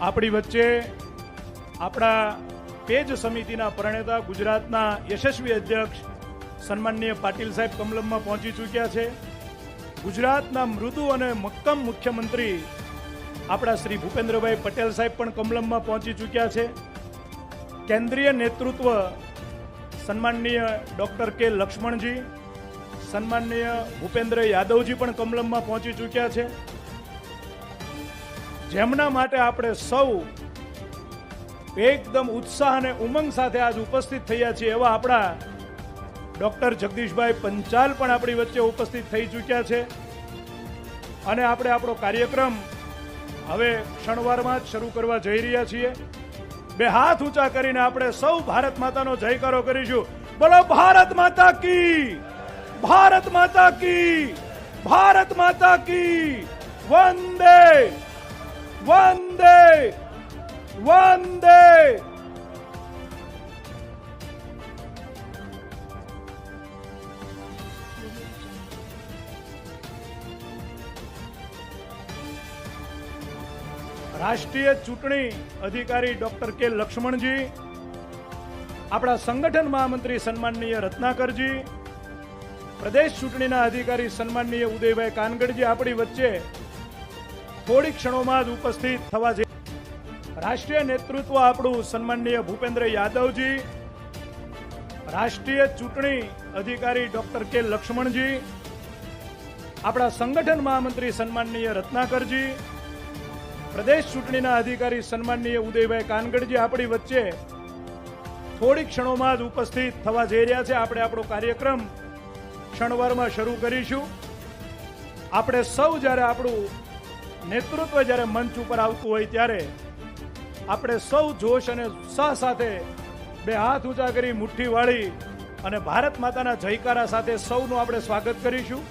આપણી વચ્ચે આપણા પેજ સમિતિના પ્રણેતા ગુજરાતના યશસ્વી અધ્યક્ષ સન્માનનીય પાટીલ સાહેબ કમલમમાં પહોંચી ચૂક્યા છે. ગુજરાતના મૃદુ અને મક્કમ મુખ્યમંત્રી આપણા શ્રી ભૂપેન્દ્રભાઈ પટેલ સાહેબ પણ કમલમમાં પહોંચી ચૂક્યા છે. કેન્દ્રીય નેતૃત્વ સન્માનનીય ડૉક્ટર કે લક્ષ્મણજી, સન્માનનીય ભૂપેન્દ્ર યાદવજી પણ કમલમમાં પહોંચી ચૂક્યા છે. જેમના માટે આપણે સૌ એકદમ ઉત્સાહ અને ઉમંગ સાથે આજ ઉપસ્થિત થયા છીએ એવા આપણા ડૉક્ટર જગદીશભાઈ પંચાલ પણ આપણી વચ્ચે ઉપસ્થિત થઈ ચૂક્યા છે. અને આપણે આપણો કાર્યક્રમ હવે ક્ષણવારમાં જ શરૂ કરવા જઈ રહ્યા છીએ. બે હાથ ઊંચા કરીને આપણે સૌ ભારત માતાનો જયકારો કરીશું. બોલો, ભારત માતા કી! ભારત માતા કી! ભારત માતા કી! વંદે વંદે વંદે રાષ્ટ્રીય ચૂંટણી અધિકારી ડોક્ટર કે લક્ષ્મણજી, આપણા સંગઠન મહામંત્રી સન્માનનીય રત્નાકરજી, પ્રદેશ ચૂંટણીના અધિકારી સન્માનનીય ઉદયભાઈ કાનગડજી આપણી વચ્ચે થોડી ક્ષણોમાં જ ઉપસ્થિત થવા જઈ રાષ્ટ્રીય નેતૃત્વ આપણું સન્માનનીય ભૂપેન્દ્ર યાદવજી, રાષ્ટ્રીય ચૂંટણી અધિકારી ડોક્ટર કે લક્ષ્મણજી, આપણા સંગઠન મહામંત્રી સન્માનનીય રત્નાકરજી, પ્રદેશ ચૂંટણીના અધિકારી સન્માનનીય ઉદયભાઈ કાનગડજી આપણી વચ્ચે થોડી ક્ષણોમાં જ ઉપસ્થિત થવા જઈ રહ્યા છે. આપણે આપણો કાર્યક્રમ ક્ષણવારમાં શરૂ કરીશું. આપણે સૌ જ્યારે આપણું નેતૃત્વ જ્યારે મંચ ઉપર આવતું હોય ત્યારે આપણે સૌ જોશ અને ઉત્સાહ સાથે બે હાથ ઊંચા કરી મુઠ્ઠી વાળી અને ભારત માતાના જયકારા સાથે સૌનું આપણે સ્વાગત કરીશું.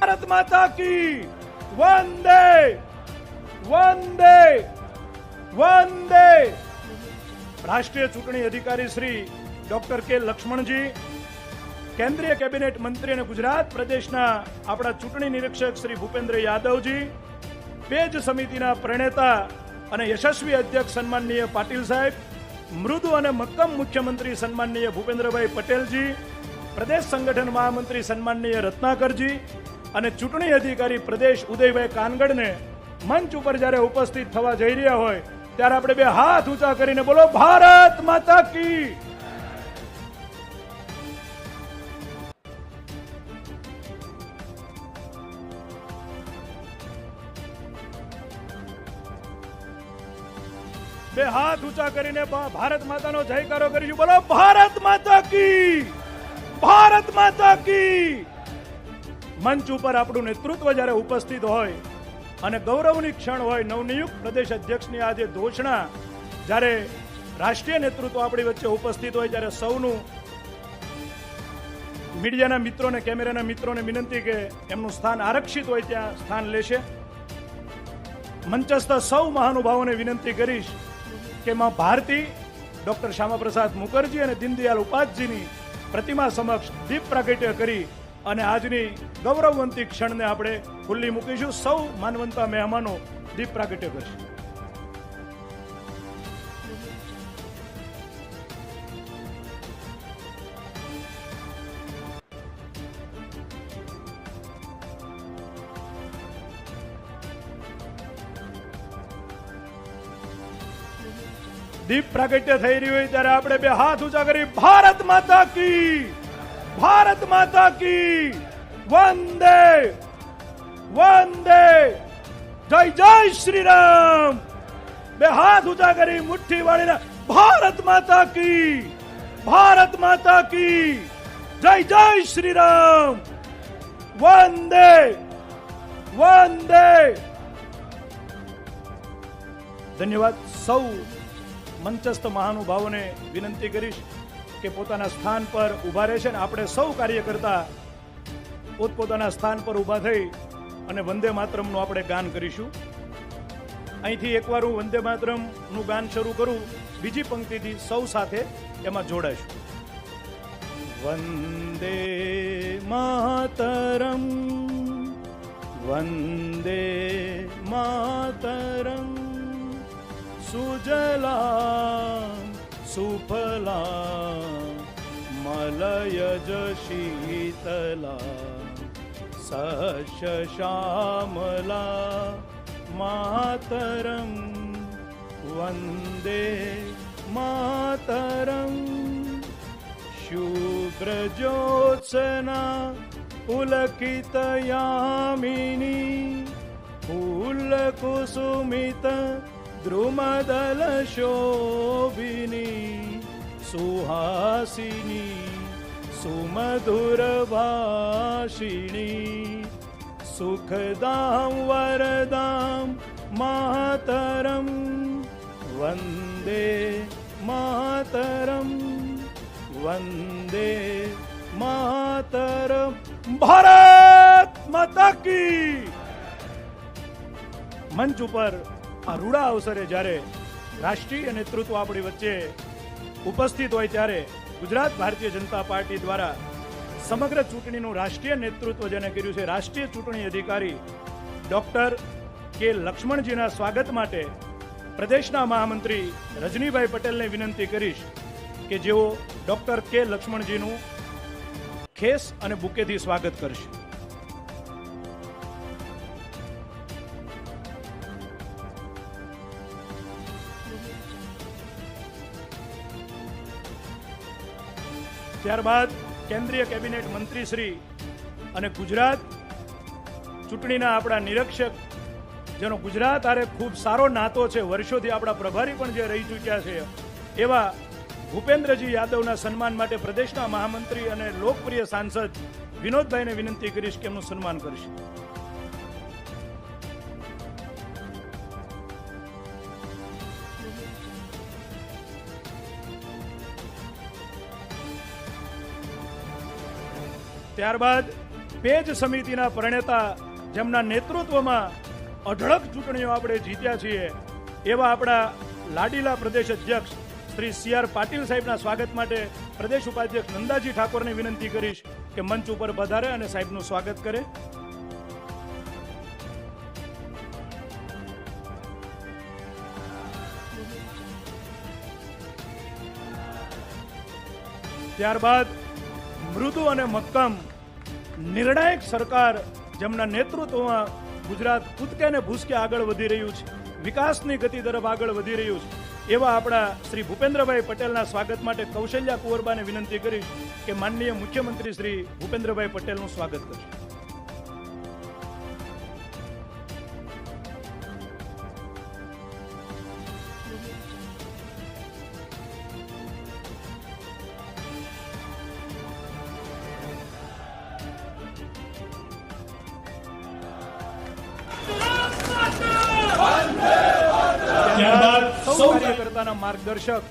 ભારત માતા કી વંદે વંદે વંદે. રાષ્ટ્રીય ચૂંટણી અધિકારી શ્રી ડોક્ટર કે લક્ષ્મણજી, કેન્દ્રીય કેબિનેટ મંત્રી અને ગુજરાત પ્રદેશના આપણા ચૂંટણી નિરીક્ષક શ્રી ભૂપેન્દ્ર યાદવજી, પેજ સમિતિના પ્રણેતા અને યશસ્વી અધ્યક્ષ સન્માનનીય પાટીલ સાહેબ, મૃદુ અને મક્કમ મુખ્યમંત્રી સન્માનનીય ભૂપેન્દ્રભાઈ પટેલજી, પ્રદેશ સંગઠન મહામંત્રી સન્માનનીય રત્નાકરજી અને ચૂંટણી અધિકારી પ્રદેશ ઉદયભાઈ કાનગડને મંચ ઉપર જ્યારે ઉપસ્થિત થવા જઈ રહ્યા હોય, ત્યારે આપણે બે હાથ ઊંચા કરીને બોલો, ભારત માતા કી! બે હાથ ઊંચા કરીને ભારત માતાનો જયકારો કરીશું. બોલો, ભારત માતા કી! ભારત માતા કી! મંચ ઉપર આપણું નેતૃત્વ જ્યારે ઉપસ્થિત હોય અને ગૌરવની ક્ષણ હોય, નવનિયુક્ત પ્રદેશ અધ્યક્ષની આજે ઘોષણા જ્યારે રાષ્ટ્રીય નેતૃત્વ આપણી વચ્ચે ઉપસ્થિત હોય, ત્યારે સૌનું મીડિયાના મિત્રોને, કેમેરાના મિત્રોને વિનંતી કે એમનું સ્થાન આરક્ષિત હોય, ત્યાં સ્થાન લેશે. મંચસ્થ સૌ મહાનુભાવોને વિનંતી કરીશ. કે માં ભારતી, ડોક્ટર શ્યામાપ્રસાદ મુખર્જી અને દીનદયાલ ઉપાધ્યાયજીની પ્રતિમા સમક્ષ દીપ પ્રાગટ્ય કરી અને આજની ગૌરવવંતી ક્ષણને આપણે ખુલ્લી મૂકીશું. સૌ માનવંતા મહેમાનો દીપ પ્રાગટ્ય કરશે. દીપ પ્રાગટ્ય થઈ રહ્યું હોય ત્યારે આપણે બે હાથ ઊંચા કરી, ભારત માતા કી, ભારત માતા કી, વંદે વંદે. જય જય શ્રી રામ બે હાથ ઊંચા કરી, મુઠ્ઠી વાળીને, ભારત માતા કી, ભારત માતા કી. જય જય શ્રી રામ વંદે વંદે. ધન્યવાદ સૌ મંચસ્થ મહાનુભાવોને વિનંતી કરીશ કે પોતાના સ્થાન પર ઊભા રહેશે ને આપણે સૌ કાર્યકર્તા પોતપોતાના સ્થાન પર ઊભા થઈ અને વંદે માતરમનું આપણે ગાન કરીશું. અહીંથી એકવાર હું વંદે માતરમનું ગાન શરૂ કરું, બીજી પંક્તિથી સૌ સાથે એમાં જોડાઈશું. વંદે માતરમ વંદે માતરમ. सुजला सुफला मलयज शीतला सशशामला मातरं वन्दे मातरं शुव्रज्योत्सना पुलकितयामिनी फूलकुसुमित સુહાસિની સુમધુર ભાષિણી સુખદામ વરદામ માતરમ વંદે માતરમ વંદે માતરમ ભારત માતા કી મંચ ઉપર આ રૂડા અવસરે જ્યારે રાષ્ટ્રીય નેતૃત્વ આપણી વચ્ચે ઉપસ્થિત હોય ત્યારે ગુજરાત ભારતીય જનતા પાર્ટી દ્વારા સમગ્ર ચૂંટણીનું રાષ્ટ્રીય નેતૃત્વ જેને કર્યું છે, રાષ્ટ્રીય ચૂંટણી અધિકારી ડોક્ટર કે લક્ષ્મણજીના સ્વાગત માટે પ્રદેશના મહામંત્રી રજનીભાઈ પટેલને વિનંતી કરીશ કે જેઓ ડોક્ટર કે લક્ષ્મણજીનું ખેસ અને બુકેથી સ્વાગત કરશે. ત્યારબાદ કેન્દ્રીય કેબિનેટ મંત્રી શ્રી અને ગુજરાત ચૂંટણીના આપણા નિરીક્ષક, જેનો ગુજરાત આરે ખૂબ સારો નાતો છે, વર્ષોથી આપણા પ્રભારી પણ જે રહી ચૂક્યા છે, એવા ભૂપેન્દ્રજી યાદવના સન્માન માટે પ્રદેશના મહામંત્રી અને લોકપ્રિય સાંસદ વિનોદભાઈને વિનંતી કરીશ કે એમનું સન્માન કરશે. ત્યારબાદ પેજ સમિતિના પ્રણેતા જેમના નેતૃત્વમાં અઢળક ચૂંટણીઓ આપણે જીત્યા છીએ, એવા આપણા લાડીલા પ્રદેશ અધ્યક્ષ શ્રી સી આર પાટીલ સાહેબના સ્વાગત માટે પ્રદેશ ઉપાધ્યક્ષ નંદાજી ઠાકોરને વિનંતી કરીશ કે મંચ ઉપર વધારે અને સાહેબનું સ્વાગત કરે. ત્યારબાદ મૃદુ અને મક્કમ નિર્ણાયક સરકાર જેમના નેતૃત્વમાં ગુજરાત કૂદકે ને ભૂસકે આગળ વધી રહ્યું છે, વિકાસની ગતિ તરફ આગળ વધી રહ્યું છે. એવા આપણા શ્રી ભૂપેન્દ્રભાઈ પટેલના સ્વાગત માટે કૌશલ્યા કુંવરબાને વિનંતી કરીશ કે માનનીય મુખ્યમંત્રી શ્રી ભૂપેન્દ્રભાઈ પટેલનું સ્વાગત કરશે. માર્ગદર્શક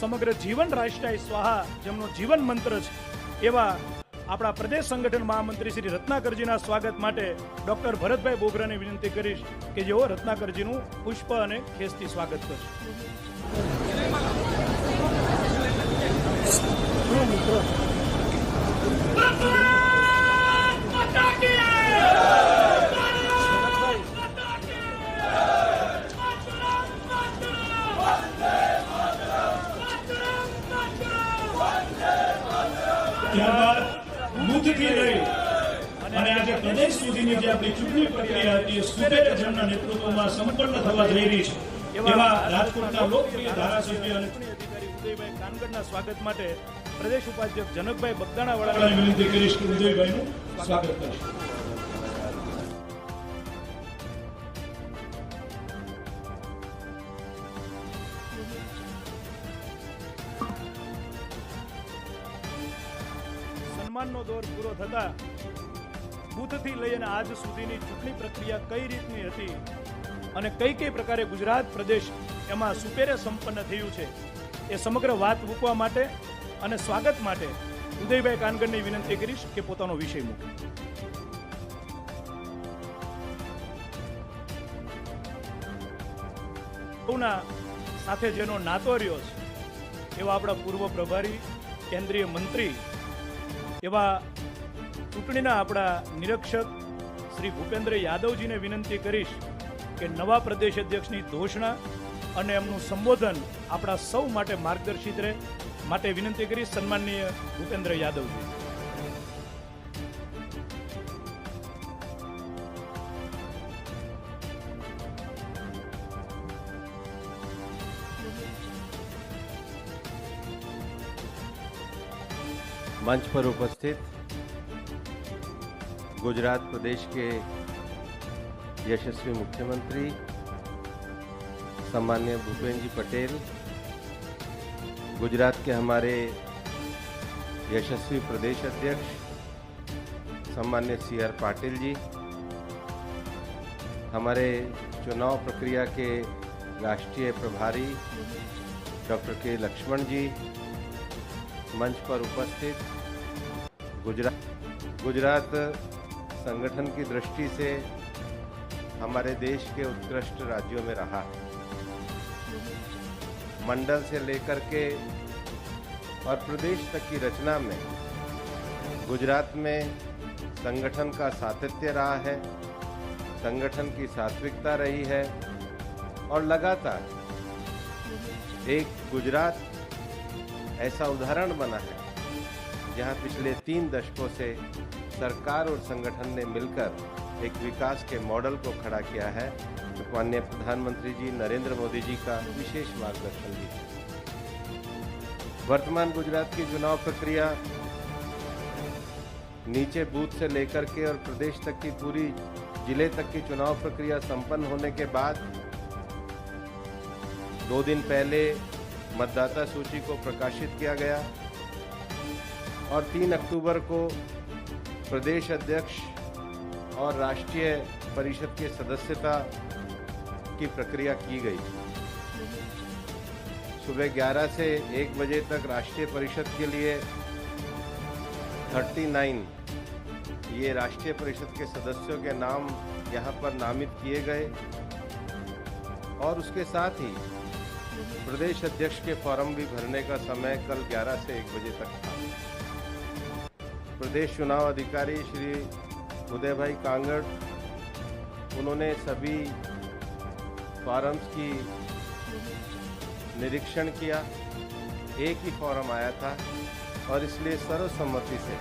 સમગ્ર જીવન રાષ્ટ્રાય સ્વાહા, જેમનો જીવન મંત્ર છે. એવા આપણા પ્રદેશ સંગઠન મહામંત્રી શ્રી રત્નાકરજીના સ્વાગત માટે ડોક્ટર ભરતભાઈ બોગરાને વિનંતી કરીશ કે જેઓ રત્નાકરજીનું પુષ્પ અને ખેસથી સ્વાગત કરશે. ત્યારબાદ બુથથી લઈ. અને આજે પ્રદેશ સુધીની જે આપણી ચૂંટણી પ્રક્રિયા હતી એ જેમના નેતૃત્વમાં સંપન્ન થવા જઈ રહી છે. એવા રાજકોટના લોકપ્રિય ધારાસભ્ય અને અધિકારી ઉદયભાઈ કાનગડના સ્વાગત માટે પ્રદેશ ઉપાધ્યક્ષ જનકભાઈ વડાને બગદાણાવાળા વિનંતી કરીશ કે ઉદયભાઈનું સ્વાગત કરીશ. થતા બુથથી લઈ અને આજ સુધીની ચૂંટણી પ્રક્રિયા કઈ રીતની હતી અને કઈ કઈ પ્રકારે ગુજરાત પ્રદેશ એમાં સુપેરે સંપન્ન થયું છે એ સમગ્ર વાત મૂકવા માટે અને સ્વાગત માટે ઉદયભાઈ કાનગડની વિનંતી કરીશ કે પોતાનો વિષય મૂકે. સૌના સાથે જેનો નાતો રહ્યો છે, એવા આપણા પૂર્વ પ્રભારી, કેન્દ્રીય મંત્રી, એવા ચૂંટણીના આપણા નિરીક્ષક શ્રી ભૂપેન્દ્ર યાદવજીને વિનંતી કરીશ કે નવા પ્રદેશ અધ્યક્ષની ઘોષણા અને એમનું સંબોધન આપણા સૌ માટે માર્ગદર્શિત રહે. માટે વિનંતી કરીશ સન્માનનીય ભૂપેન્દ્ર યાદવજી. મંચ પર ઉપસ્થિત गुजरात प्रदेश के यशस्वी मुख्यमंत्री सम्मान्य भूपेंद्र जी पटेल, गुजरात के हमारे यशस्वी प्रदेश अध्यक्ष, सम्मान्य सी आर पाटिल जी, हमारे चुनाव प्रक्रिया के राष्ट्रीय प्रभारी डॉक्टर के लक्ष्मण जी, मंच पर उपस्थित, गुजरात गुजरात संगठन की दृष्टि से हमारे देश के उत्कृष्ट राज्यों में रहा। है मंडल से लेकर के और प्रदेश तक की रचना में गुजरात में संगठन का सातत्य रहा है, संगठन की सात्विकता रही है और लगातार एक गुजरात ऐसा उदाहरण बना है, जहाँ पिछले तीन दशकों से सरकार और संगठन ने मिलकर एक विकास के मॉडल को खड़ा किया है। तो माननीय प्रधानमंत्री जी नरेंद्र मोदी जी का विशेष मार्गदर्शन भी वर्तमान गुजरात की चुनाव प्रक्रिया नीचे बूथ से लेकर के और प्रदेश तक की पूरी ज़िले तक की चुनाव प्रक्रिया संपन्न होने के बाद दो दिन पहले मतदाता सूची को प्रकाशित किया गया और 3 अक्टूबर को प्रदेश अध्यक्ष और राष्ट्रीय परिषद के सदस्यता की प्रक्रिया की गई। सुबह 11 से 1 बजे तक राष्ट्रीय परिषद के लिए 39 ये राष्ट्रीय परिषद के सदस्यों के नाम यहाँ पर नामित किए गए। और उसके साथ ही प्रदेश अध्यक्ष के फॉर्म भी भरने का समय कल 11 से 1 बजे तक था। प्रदेश चुनाव अधिकारी श्री उदय भाई कांगड़, उन्होंने सभी फॉर्म्स की निरीक्षण किया। एक ही फॉर्म आया था और इसलिए सर्वसम्मति से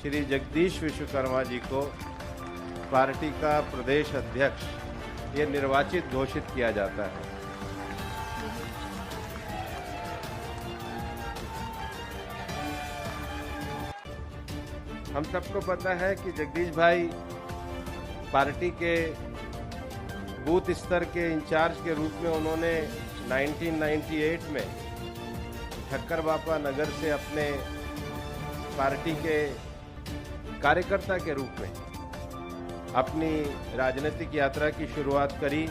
श्री जगदीश विश्वकर्मा जी को पार्टी का प्रदेश अध्यक्ष, ये निर्वाचित घोषित किया जाता है। हम सबको पता है कि जगदीश भाई पार्टी के बूथ स्तर के इंचार्ज के रूप में उन्होंने 1998 में ठक्कर बापा नगर से अपने पार्टी के कार्यकर्ता के रूप में अपनी राजनीतिक यात्रा की शुरुआत करी।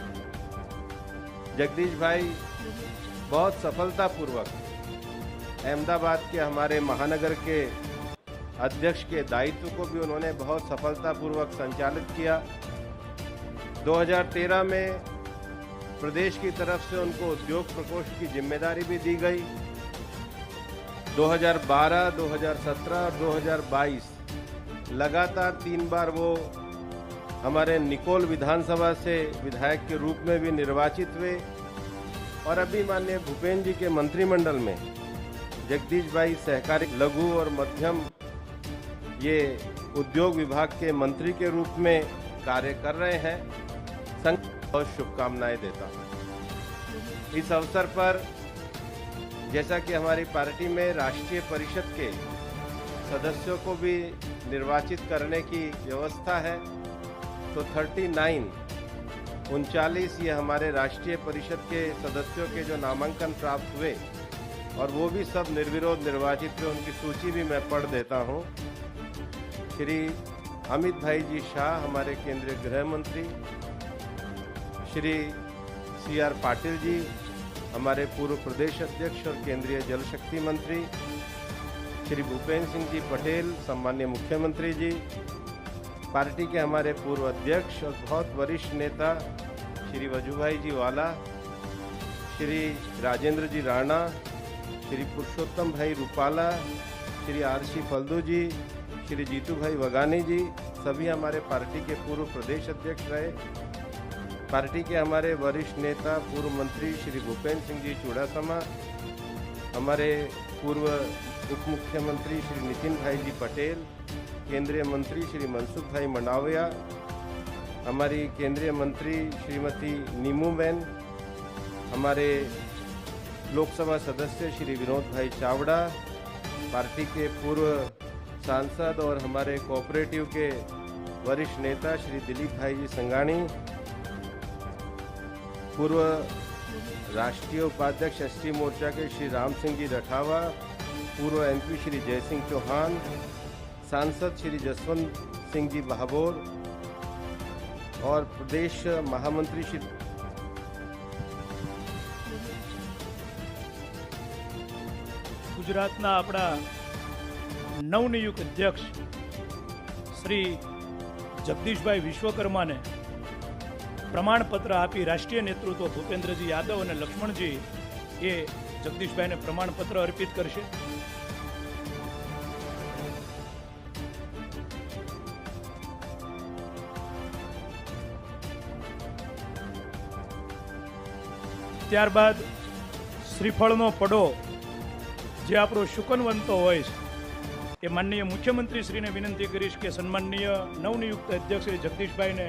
जगदीश भाई बहुत सफलतापूर्वक अहमदाबाद के हमारे महानगर के अध्यक्ष के दायित्व को भी उन्होंने बहुत सफलतापूर्वक संचालित किया। 2013 में प्रदेश की तरफ़ से उनको उद्योग प्रकोष्ठ की ज़िम्मेदारी भी दी गई। 2012, 2017 और 2022 लगातार तीन बार वो हमारे निकोल विधानसभा से विधायक के रूप में भी निर्वाचित हुए। और अभी माननीय भूपेन्द्र जी के मंत्रिमंडल में जगदीश भाई सहकारी लघु और मध्यम ये उद्योग विभाग के मंत्री के रूप में कार्य कर रहे हैं। संघ बहुत शुभकामनाएँ देता हूँ। इस अवसर पर जैसा कि हमारी पार्टी में राष्ट्रीय परिषद के सदस्यों को भी निर्वाचित करने की व्यवस्था है तो 39 उनचालीस ये हमारे राष्ट्रीय परिषद के सदस्यों के जो नामांकन प्राप्त हुए, और वो भी सब निर्विरोध निर्वाचित हुए उनकी सूची भी मैं पढ़ देता हूँ। श्री अमित भाई जी शाह, हमारे केंद्रीय गृह मंत्री, श्री सी आर पाटिल जी, हमारे पूर्व प्रदेश अध्यक्ष और केंद्रीय जल शक्ति मंत्री, श्री भूपेंद्र सिंह जी पटेल, सम्मान्य मुख्यमंत्री जी, पार्टी के हमारे पूर्व अध्यक्ष और बहुत वरिष्ठ नेता, श्री वजूभाई जी वाला, श्री राजेंद्र जी राणा, श्री पुरुषोत्तम भाई रूपाला, श्री आर सी फल्दू जी श्री जीतू भाई वगानी जी सभी हमारे पार्टी के पूर्व प्रदेश अध्यक्ष रहे। पार्टी के हमारे वरिष्ठ नेता, पूर्व मंत्री श्री भूपेंद्र सिंह जी चुड़ासमा, हमारे पूर्व उप मुख्यमंत्री श्री नितिन भाई जी पटेल, केंद्रीय मंत्री श्री मनसुख भाई मंडाविया हमारी केंद्रीय मंत्री श्रीमती नीमूबेन हमारे लोकसभा सदस्य श्री विनोद भाई चावड़ा, पार्टी के पूर्व सांसद और हमारे कोऑपरेटिव के वरिष्ठ नेता श्री दिलीप भाई जी संगाणी पूर्व राष्ट्रीय उपाध्यक्ष एसटी मोर्चा के श्री राम सिंह जी रठावा पूर्व एमपी श्री जयसिंह चौहान सांसद श्री जसवंत सिंह जी बहाबोर और प्रदेश महामंत्री श्री ગુજરાતના આપણા નવનિયુક્ત અધ્યક્ષ શ્રી જગદીશભાઈ વિશ્વકર્માને પ્રમાણપત્ર આપી રાષ્ટ્રીય નેતૃત્વ ભૂપેન્દ્રજી યાદવ અને લક્ષ્મણજી એ જગદીશભાઈને પ્રમાણપત્ર અર્પિત કરશે. ત્યારબાદ શ્રીફળનો પડો જે આપણો શુકનવંતો હોય છે એ માનનીય મુખ્યમંત્રી શ્રીને વિનંતી કરીશ કે સન્માનનીય નવનિયુક્ત અધ્યક્ષ જગદીશભાઈને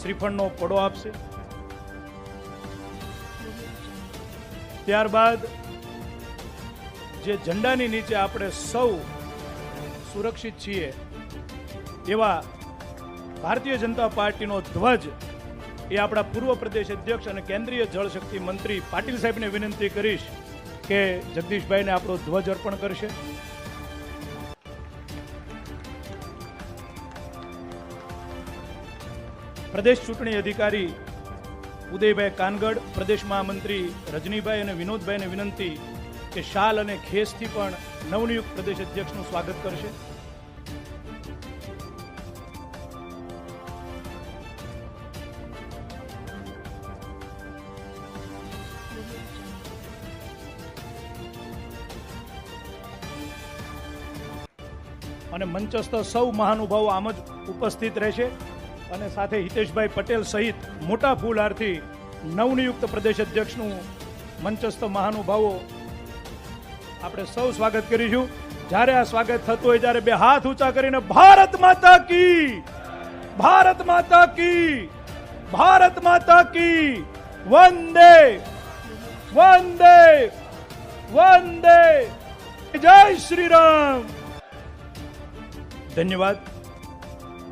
શ્રીફળનો પડો આપશે. ત્યારબાદ જે ઝંડાની નીચે આપણે સૌ સુરક્ષિત છીએ, એવા ભારતીય જનતા પાર્ટીનો ધ્વજ એ આપણા પૂર્વ પ્રદેશ અધ્યક્ષ અને કેન્દ્રીય જળશક્તિ મંત્રી પાટીલ સાહેબને વિનંતી કરીશ કે જગદીશભાઈને આપણો ધ્વજ અર્પણ કરશે. પ્રદેશ ચૂંટણી અધિકારી ઉદયભાઈ કાનગડ, પ્રદેશ મહામંત્રી રજનીભાઈ અને વિનોદભાઈને વિનંતી કે શાલ અને ખેસથી પણ નવનિયુક્ત પ્રદેશ અધ્યક્ષનું સ્વાગત કરશે. અને મંચસ્થ સૌ મહાનુભાવો આમ જ ઉપસ્થિત રહેશે. અને સાથે હિતેશભાઈ પટેલ સહિત મોટા ફૂલહારથી નવનિયુક્ત પ્રદેશ અધ્યક્ષનું મંચસ્થ મહાનુભાવો આપણે સૌ સ્વાગત કરીશું. જ્યારે આ સ્વાગત થતું હોય ત્યારે બે હાથ ઊંચા કરીને ભારત માતા કી! ભારત માતા કી! ભારત માતા કી! વંદે! વંદે! વંદે! જય શ્રી રામ! ધન્યવાદ.